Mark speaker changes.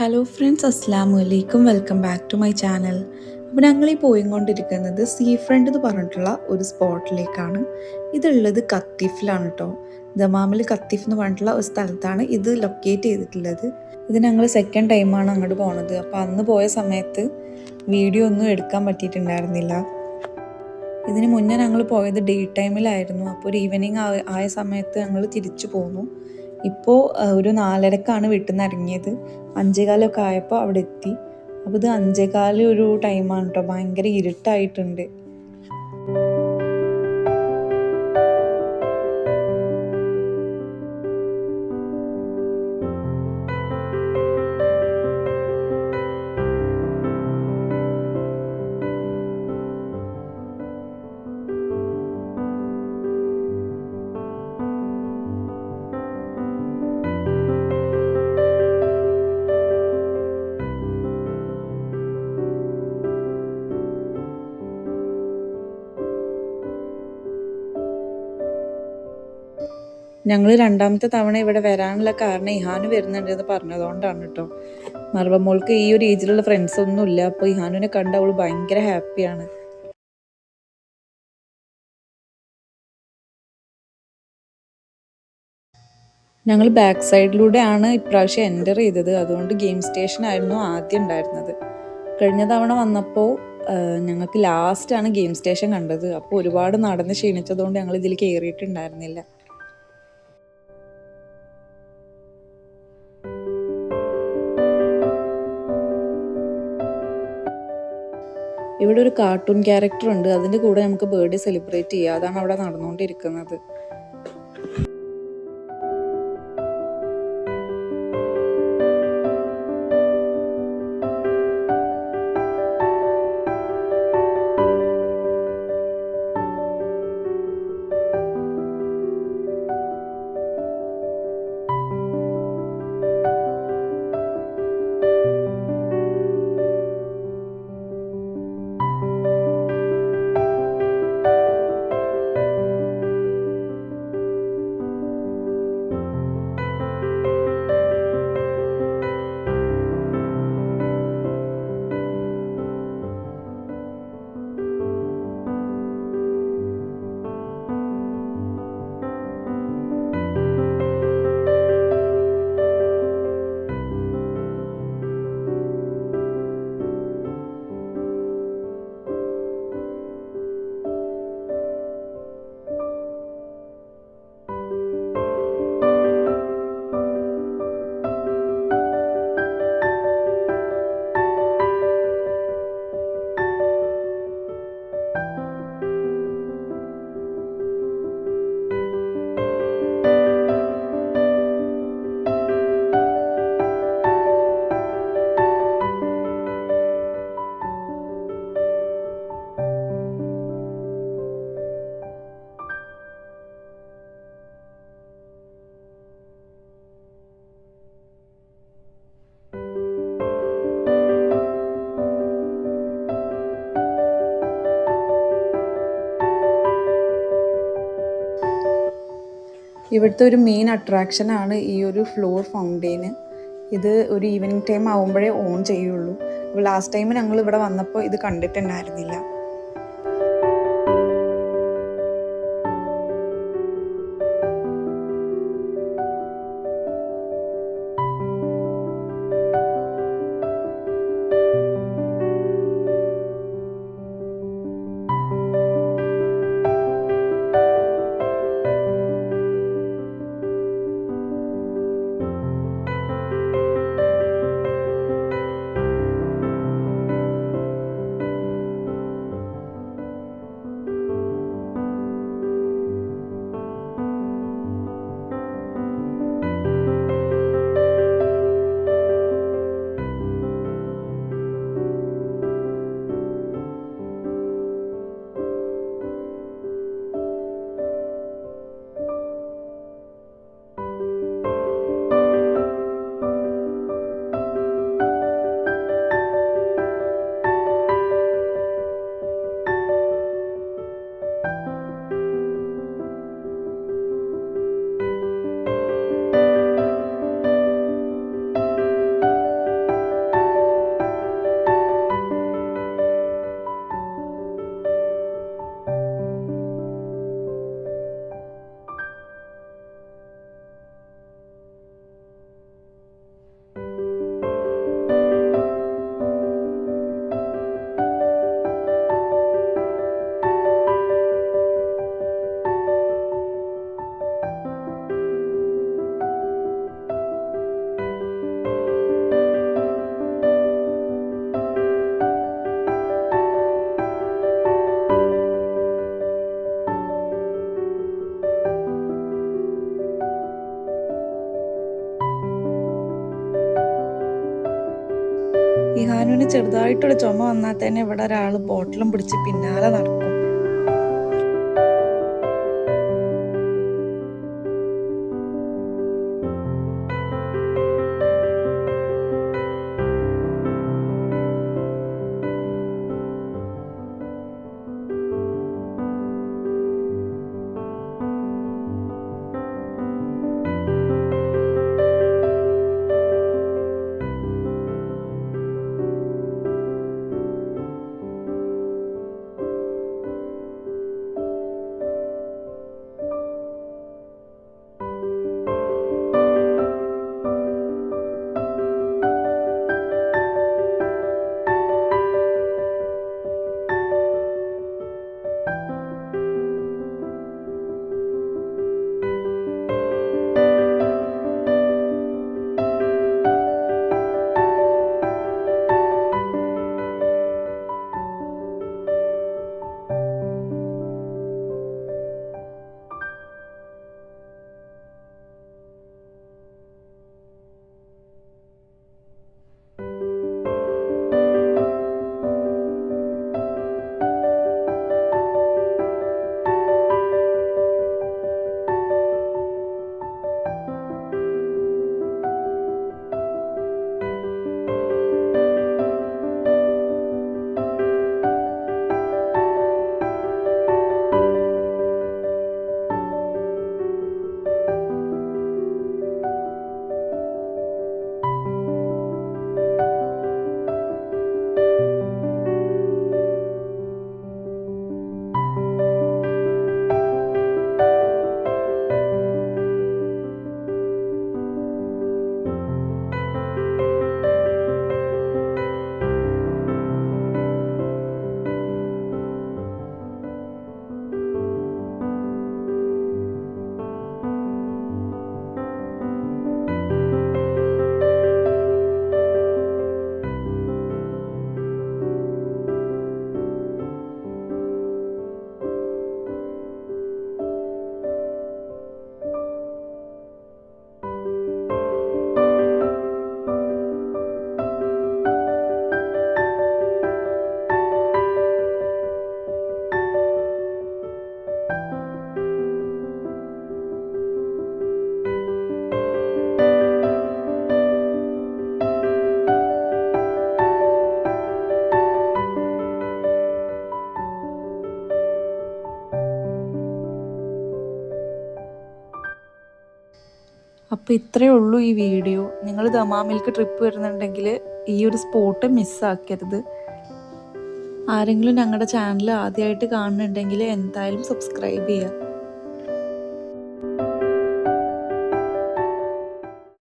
Speaker 1: Hello friends അസ്സാം വലൈക്കും welcome back to my channel അപ്പോൾ ഞങ്ങൾ ഈ പോയിക്കൊണ്ടിരിക്കുന്നത് സീ ഫ്രണ്ട് എന്ന് പറഞ്ഞിട്ടുള്ള ഒരു സ്പോട്ടിലേക്കാണ്. ഇതുള്ളത് കത്തീഫിലാണ് കേട്ടോ ദമാമിൽ കത്തീഫ് എന്ന് പറഞ്ഞിട്ടുള്ള ഒരു സ്ഥലത്താണ് ഇത് ലൊക്കേറ്റ് ചെയ്തിട്ടുള്ളത്. ഇത് ഞങ്ങൾ സെക്കൻഡ് ടൈമാണ് അങ്ങോട്ട് പോണത്. അപ്പോൾ അന്ന് പോയ സമയത്ത് വീഡിയോ ഒന്നും എടുക്കാൻ പറ്റിയിട്ടുണ്ടായിരുന്നില്ല. ഇതിന് മുന്നേ ഞങ്ങൾ പോയത് ഡേ ടൈമിലായിരുന്നു അപ്പോൾ ഒരു ഈവനിങ് ആയ സമയത്ത് ഞങ്ങൾ തിരിച്ചു പോന്നു. ഇപ്പോൾ ഒരു നാലരക്കാണ് വീട്ടിൽ നിന്ന് ഇറങ്ങിയത്. അഞ്ചേകാലൊക്കെ ആയപ്പോൾ അവിടെ എത്തി. അപ്പോൾ ഇത് അഞ്ചേകാൽ ഒരു ടൈമാണ് കേട്ടോ ഭയങ്കര ഇരുട്ടായിട്ടുണ്ട്. ഞങ്ങൾ രണ്ടാമത്തെ തവണ ഇവിടെ വരാനുള്ള കാരണം ഇഹാന് വരുന്നുണ്ട് എന്ന് പറഞ്ഞതുകൊണ്ടാണ് കേട്ടോ മറവ മോൾക്ക് ഈ ഒരു ഏജിലുള്ള ഫ്രണ്ട്സ് ഒന്നും ഇല്ല. അപ്പോൾ ഇഹാനുവിനെ കണ്ട് അവൾ ഭയങ്കര ഹാപ്പിയാണ് ഞങ്ങൾ ബാക്ക് സൈഡിലൂടെയാണ് ഇപ്രാവശ്യം എന്റർ ചെയ്തത്. അതുകൊണ്ട് ഗെയിം സ്റ്റേഷൻ ആയിരുന്നു ആദ്യം ഉണ്ടായിരുന്നത്. കഴിഞ്ഞ തവണ വന്നപ്പോൾ ഞങ്ങൾക്ക് ലാസ്റ്റാണ് ഗെയിം സ്റ്റേഷൻ കണ്ടത്. അപ്പോൾ ഒരുപാട് നടന്ന് ക്ഷീണിച്ചതുകൊണ്ട് ഞങ്ങൾ ഇതിൽ കയറിയിട്ടുണ്ടായിരുന്നില്ല ഇവിടെ ഒരു കാർട്ടൂൺ ക്യാരക്ടർ ഉണ്ട്. അതിന്റെ കൂടെ നമുക്ക് ബർത്ത്ഡേ സെലിബ്രേറ്റ് ചെയ്യുക അതാണ് അവിടെ നടന്നുകൊണ്ടിരിക്കുന്നത്. ഇവിടുത്തെ ഒരു മെയിൻ അട്രാക്ഷൻ ആണ് ഈ ഒരു ഫ്ലോർ ഫൗണ്ടെയിന് ഇത് ഒരു ഈവനിങ് ടൈം ആവുമ്പോഴേ ഓൺ ചെയ്യുള്ളൂ. അപ്പോൾ ലാസ്റ്റ് ടൈം ഞങ്ങൾ ഇവിടെ വന്നപ്പോൾ ഇത് കണ്ടിട്ടുണ്ടായിരുന്നില്ല. ഇഹാനുവിന് ചെറുതായിട്ടൊരു ചുമ വന്നാൽ തന്നെ ഇവിടെ ഒരാൾ ബോട്ടിലും പിടിച്ച് പിന്നാലെ നടക്കും. അപ്പോൾ ഇത്രയേ ഉള്ളൂ ഈ വീഡിയോ. നിങ്ങൾ ദമാമിലേക്ക് ട്രിപ്പ് വരുന്നുണ്ടെങ്കിൽ ഈ ഒരു സ്പോട്ട് മിസ്സാക്കരുത് ആരെങ്കിലും ഞങ്ങളുടെ ചാനൽ ആദ്യമായിട്ട് കാണുന്നുണ്ടെങ്കിൽ എന്തായാലും സബ്സ്ക്രൈബ് ചെയ്യുക.